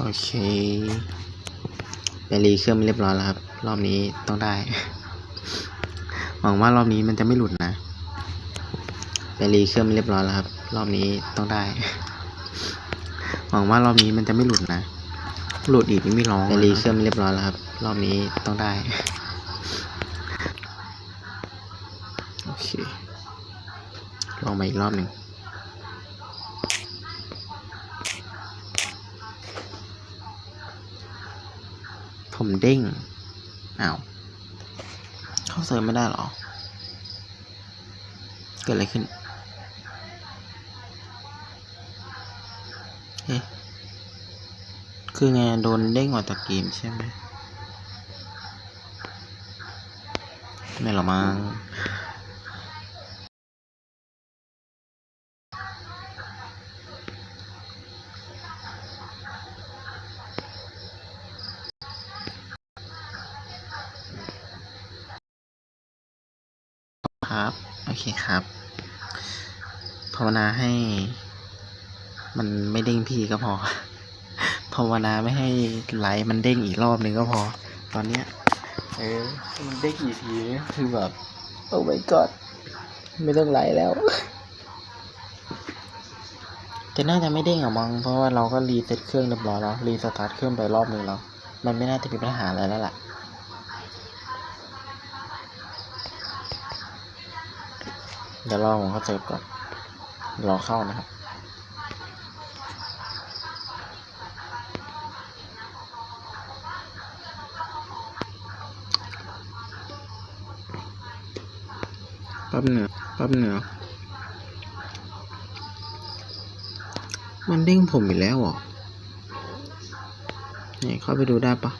โอเคไปรีเครื่องเรียบร้อยแล้วครับ รอบนี้ต้องได้ หวังว่ารอบนี้มันจะไม่หลุดนะไปรีเครื่องเรียบร้อยแล้วครับ รอบนี้ต้องได้ หวังว่ารอบนี้มันจะไม่หลุดนะ หลุดอีกนี่ไม่ร้องไปรีเครื่องเรียบร้อยแล้วครับ รอบนี้ต้องได้ โอเคลองมาอีกรอบหนึ่ง ผมเด้งอ้าวเข้าเซิร์ฟไม่ได้หรอ เกิดอะไรขึ้นเฮ้คือไงโดนเด้งออกจากเกมใช่ไหมไม่หรอมั้ง คครับ ภาวนาให้มันไม่เด้งพี่ก็พอ ภาวนาไม่ให้ไหลมันเด้งอีกรอบหนึ่งก็พอ ตอนเนี้ย เออ มันเด้งกี่ทีเนี่ยคือแบบ โอ้ my god ไม่ต้องไหลแล้วแต่น่าจะไม่เด้งอกมั้งเพราะว่าเราก็รีเซ็ตเครื่องเรียบร้อยแล้วรีสตาร์ทเครื่องไปรอบหนึ่งแล้ว มันไม่น่าจะมีปัญหาอะไรแล้วล่ะ เดี๋ยวรอผมเข้าเซฟก่อน รอเข้านะครับ ปั๊บเหนือปั๊บเหนือมันเด้งผมอีกแล้วเหรอ นี่เข้าไปดูได้ปะ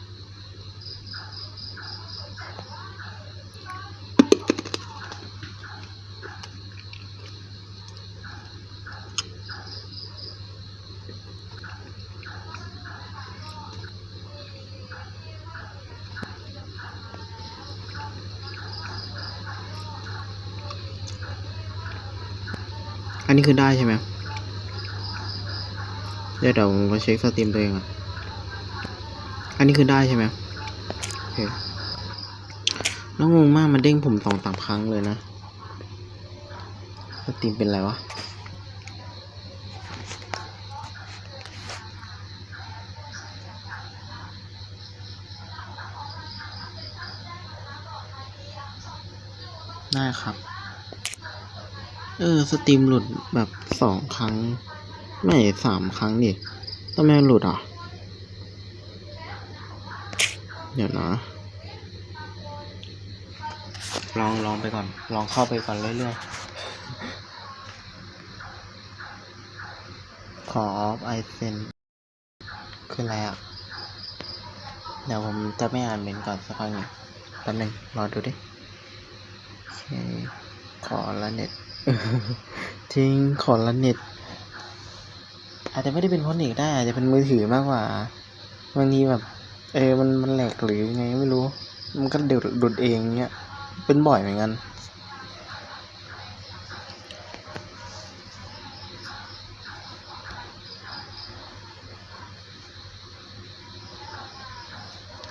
นนี้คือได้ใช่ไหมเดี๋ยวเดี๋ยวผมมาเช็คสตรีมตัวเองก่อนอันนี้คือได้ใช่ไหมโอเคแล้วงงมากมันเด้งผมสองสามครั้งเลยนะสตรีมเป็นไรวะได้ครับ เออ สตรีมหลุดแบบสองครั้ง ไม่สามครั้งดิทำไมมันหลุดอะ เดี๋ยวนะ ลองลองไปก่อน ลองเข้าไปก่อนเรื่อยๆ ขอไอเซนคืออะไรอะ เดี๋ยวผมจะไม่อ่านเมนก่อนสักพักหนึ่งแป๊บหนึงรอดูดิโอเคขอละเน็ต ทิ้งขอละเน็ต อาจจะไม่ได้เป็นเพราะเน็ตได้ อาจจะเป็นมือถือมากกว่าบางทีแบบ เออมันมันแหลกหรือไงไม่รู้ มันก็เดือดดุดเองเนี้ย เป็นบ่อยเหมือนกัน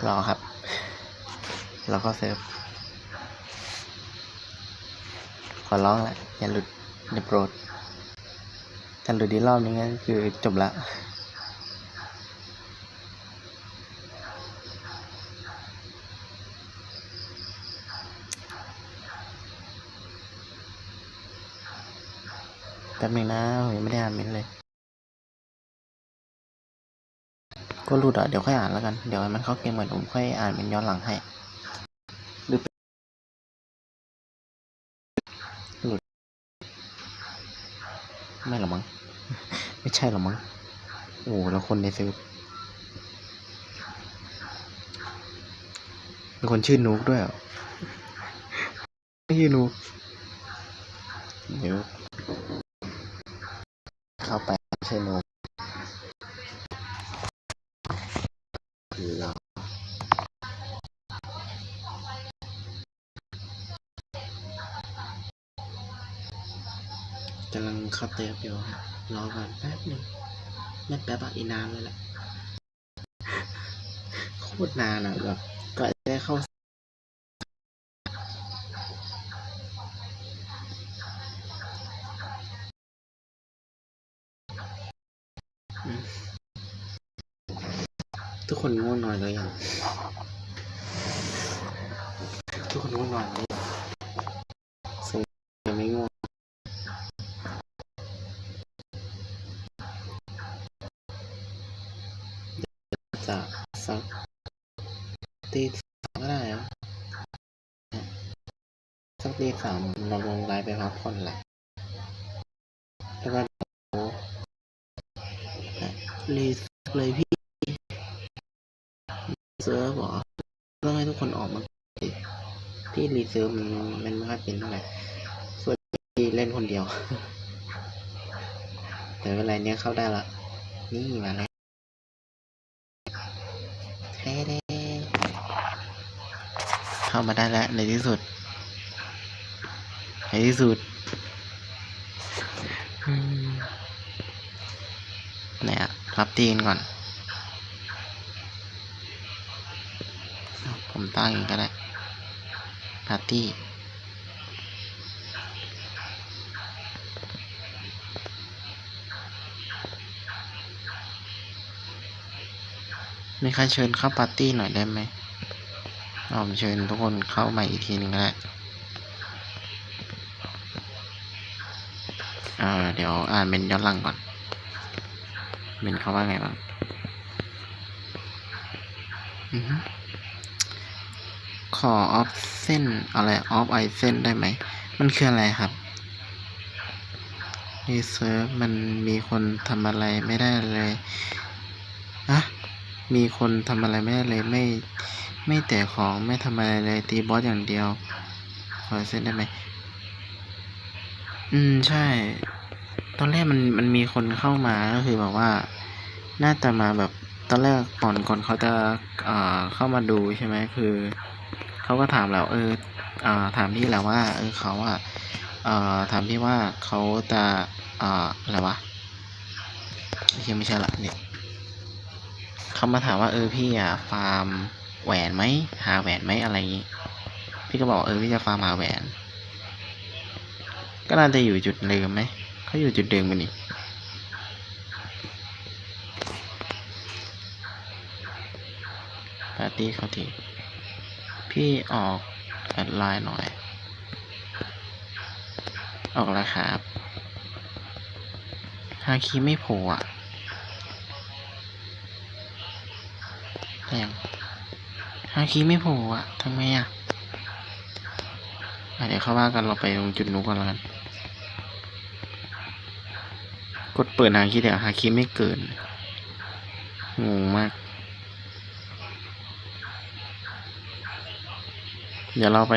รอครับ แล้วก็เซิร์ฟ ข อร้องละอย่าหลุดอย่าโปรดถ้าหลุดอีกรอบนึงก็คือจบละแป๊บนึงนะผมยังไม่ได้อ่านเมนเลย ก็หลุดอะเดี๋ยวค่อยอ่านแล้วกัน เดี๋ยวมันเข้าเกมเหมือนผมค่อยอ่านเป็นย้อนหลังให้รือหลุด ไม่หรอมั้ง ไม่ใช่หรอมั้ง โอ้แล้วคนในเซิร์ฟมีคนชื่อนุกด้วยเหรอไม่ชื่อนุกเดี๋ยวเข้าไปใช่นุกคือเรา กำลังเข้าเตฟอยู่ฮะรอก่อนแป๊บหนึ่งไม่แป๊บอะอีนานเลยแหละโคตรนานอะแบบก็จะได้เข้าทุกคนง่วงนอนหรือยังทุกคนง่วงนอนหรื จะสักตีสามก็ได้นะสักตีสามเราลงไลน์ไปพักผ่อนแหละแล้วก็รีเลยพี่เซิร์ฟเหรอต้องให้ทุกคนออกมาพี่รีเซิร์ฟมันมันไม่ค่อยเป็นเท่าไหร่ส่วนพี่เล่นคนเดียวแต่เวลาเนี้ยเข้าได้ละนี่มาแล้ว เข้ามาได้แล้วในที่สุด ในที่สุดเนี่ยรับตีนก่อน ผมตั้งเองก็ได้ปาร์ตี้มีใครเชิญเข้าปาร์ตี้หน่อยได้ไหม ผมเชิญทุกคนเข้ามาอีกทีหนึ่งก็ได้เออเดี๋ยวอ่านเป็นย้อนหลังก่อน เป็นเขาว่าไงบ้างขอออฟเส้นอะไรออฟไอเส้นได้ไหม มันคืออะไรครับรีเซิร์ฟมันมีคนทำอะไรไม่ได้เลยอะมีคนทำอะไรไม่ได้เลยไม่ ไม่แต่ของไม่ทำอะไรเลยตีบอสอย่างเดียว ขอเส้นได้ไหม อืม ใช่ ตอนแรกมันมันมีคนเข้ามาก็คือแบบว่า น่าจะมาแบบตอนแรกก่อนก่อนเขาจะอ่าเข้ามาดูใช่ไหมคือเขาก็ถามแล้วเอออ่าถามพี่แล้วว่า เออเขาอะเอ่อถามพี่ว่าเขาจะอ่าอะไรวะไม่ใช่ไม่ใช่ละเนี่ยเขามาถามว่าเออพี่อะฟาร์ม แหวนไหมหาแหวนไหมอะไรอย่างงี้พี่ก็บอกเออพี่จะฟาร์มหาแหวน ก็น่าจะอยู่จุดเดิมไหมเขาอยู่จุดเดิมกันนี่ปาร์ตี้เขาทีพี่ออกแอดไลน์หน่อย ออกแล้วครับฮาคีไม่โผล่อะแต่ยัง ฮาคีไม่โผล่อะทำไมอะเดี๋ยวเข้าว่ากันเราไปตรงจุดนู้นก่อนแล้วกัน กดเปิดฮาคีเดี๋ยวฮาคีไม่เกินงงมาก เดี๋ยวเราไป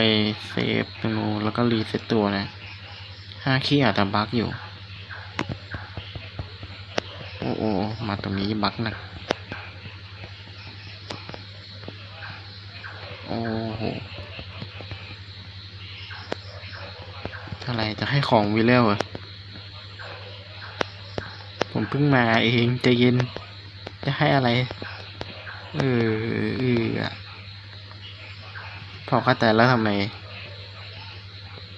เซฟตรงนู้นแล้วก็รีเซ็ตตัวนะหาคีอาจจะบั๊กอยู่ โอ้โอ้มาตรงนี้บั๊กหนัก โอ้โห เท่าไรจะให้ของวิเลวเหรอผมเพิ่งมาเองใจเย็น จะให้อะไร เออเอออะพอเข้าใจแล้วทำไม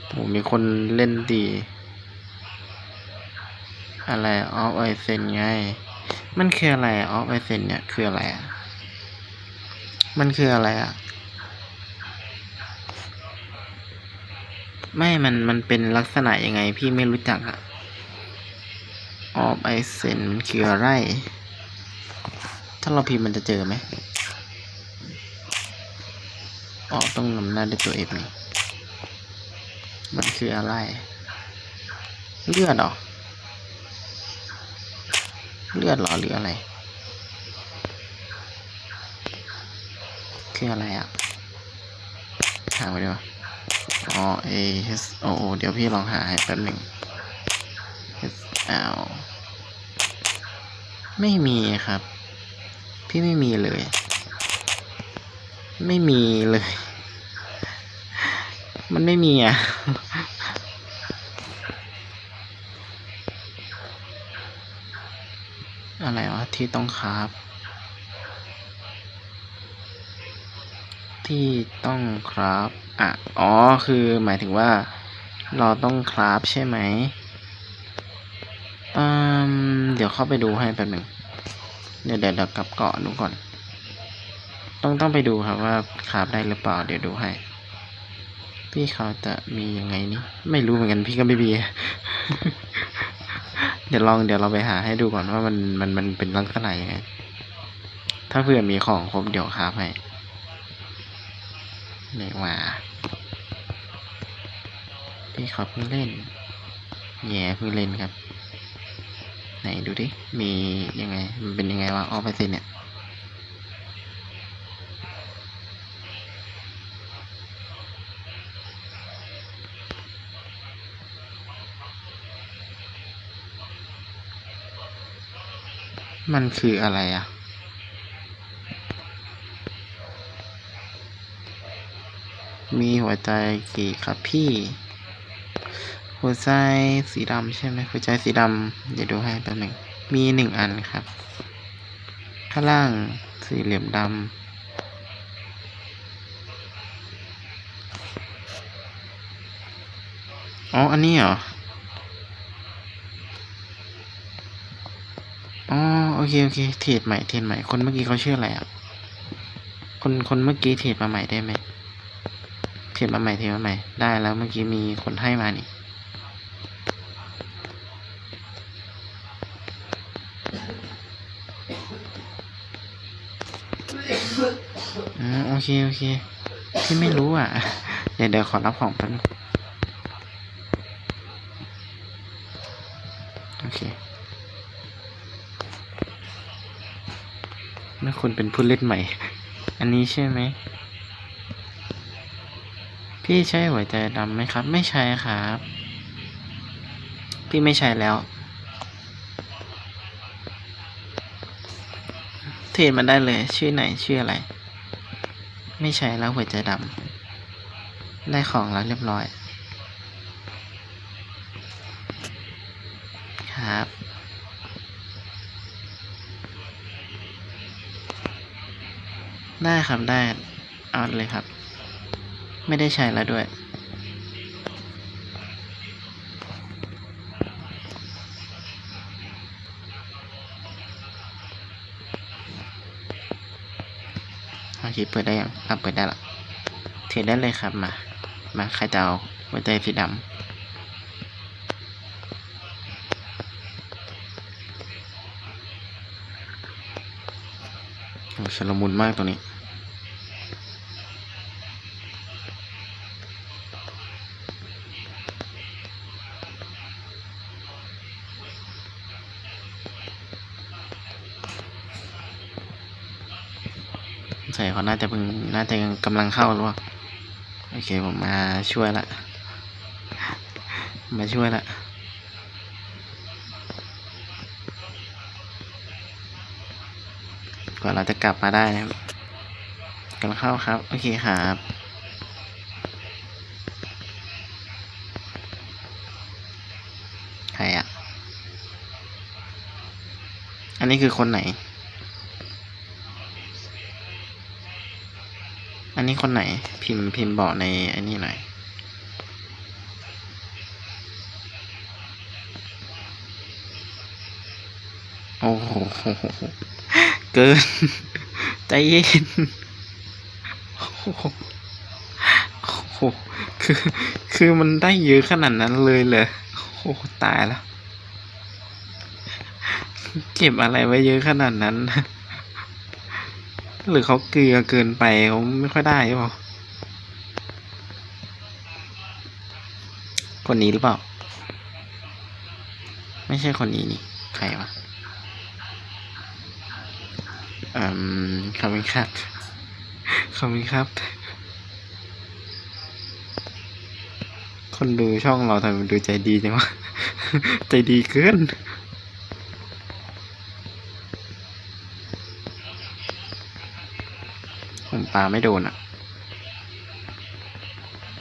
โอ้มีคนเล่นดี อะไรออฟไอเซนไง มันคืออะไรออฟไอเซนเนี่ย คืออะไรอะ มันคืออะไรอะ ไม่มันมันเป็นลักษณะยังไงพี่ไม่รู้จักอะออฟไอเซนคืออะไร ถ้าเราพิมพ์มันจะเจอไหมอ๋อต้องนำหน้าด้วยตัวเอฟนี่มันคืออะไร เลือดหรอ เลือดหรอหรืออะไร คืออะไรอะหาไว้ดีกว่า อ๋อ A H O O เดี๋ยวพี่ลองหาให้แป๊บหนึ่ง H L ไม่มีครับ พี่ไม่มีเลย ไม่มีเลย มันไม่มีอะอะไรวะที่ต้องครา ที่ต้องคราฟอะอ๋อ คือหมายถึงว่า เราต้องคราฟใช่ไหมอืมเดี๋ยวเข้าไปดูให้แป๊บหนึ่งเดี๋ยวเดี๋ยวเดี๋ยวกลับเกาะดูก่อน ต้องต้องไปดูครับว่าคราฟได้หรือเปล่า เดี๋ยวดูให้ พี่เขาจะมียังไงนี่ไม่รู้เหมือนกันพี่ก็ไม่มีเดี๋ยวลองเดี๋ยวเราไปหาให้ดูก่อนว่ามันมันมันเป็นลักษณะยังไง ถ้าเผื่อมีของครบเดี๋ยวคราฟให้ เรียกว่าพี่เขาเพิ่งเล่น แย่เพิ่งเล่นครับ ไหนดูดิ มียังไง มันเป็นยังไงวะออฟไปสิเนี่ยมันคืออะไรอะ มีหัวใจกี่ครับพี่ หัวใจสีดำใช่ไหมหัวใจสีดำเดี๋ยวดูให้แป๊บหนึ่งมีหนึ่งอันครับ ข้างล่างสี่เหลี่ยมดำอ๋อ อันนี้เหรอ อ๋อ โอเค โอเคเทรดใหม่เทรดใหม่ คนเมื่อกี้เขาชื่ออะไรอะ คน คนเมื่อกี้เทรดมาใหม่ได้ไหม เทรดมาใหม่เทรดมาใหม่ ได้แล้วเมื่อกี้มีคนให้มานี่อืมโอเคโอเคพี่ไม่รู้อะ เดี๋ยวเดี๋ยวขอรับของแป๊บนึงโอเคเมื่อคุณเป็นผู้เล่นใหม่ อันนี้ใช่ไหม พี่ใช้หัวใจดำไหมครับ ไม่ใช่ครับ พี่ไม่ใช้แล้ว เทรดมันได้เลย ชื่อไหนชื่ออะไร ไม่ใช้แล้วหัวใจดำได้ของแล้วเรียบร้อย ครับได้ครับได้ เอาเลยครับ ไม่ได้ใช้แล้วด้วย โอเค เปิดได้ยังอะเปิดได้ละเทรดได้เลยครับมา มาใครจะเอาหัวใจสีดำโอ้ชลมุนมากตัวนี้ เขาน่าจะเพิ่งน่าจะกำลังเข้าหรือเปล่าโอเคผมมาช่วยละ มาช่วยละกว่าเราจะกลับมาได้นะครับกำลังเข้าครับ โอเคครับใครอะอันนี้คือคนไหน อันนี้คนไหน พิมพ์พิมพ์บอกในอันนี้หน่อยโอ้โหเกิน ใจเย็นโอ้โหโอ้โหคือ คือมันได้เยอะขนาดนั้นเลยเลยโอ้ตายแล้ว เก็บอะไรไว้เยอะขนาดนั้น หรือเขาเกลือเกินไปเขาไม่ค่อยได้หรือเปล่าคนนี้หรือเปล่า ไม่ใช่คนนี้นี่ ใครวะอืมขอบคุณครับขอบคุณครับ คนดูช่องเราทำไมดูใจดีจังวะ ใจดีเกิน ผมปาไม่โดนอะ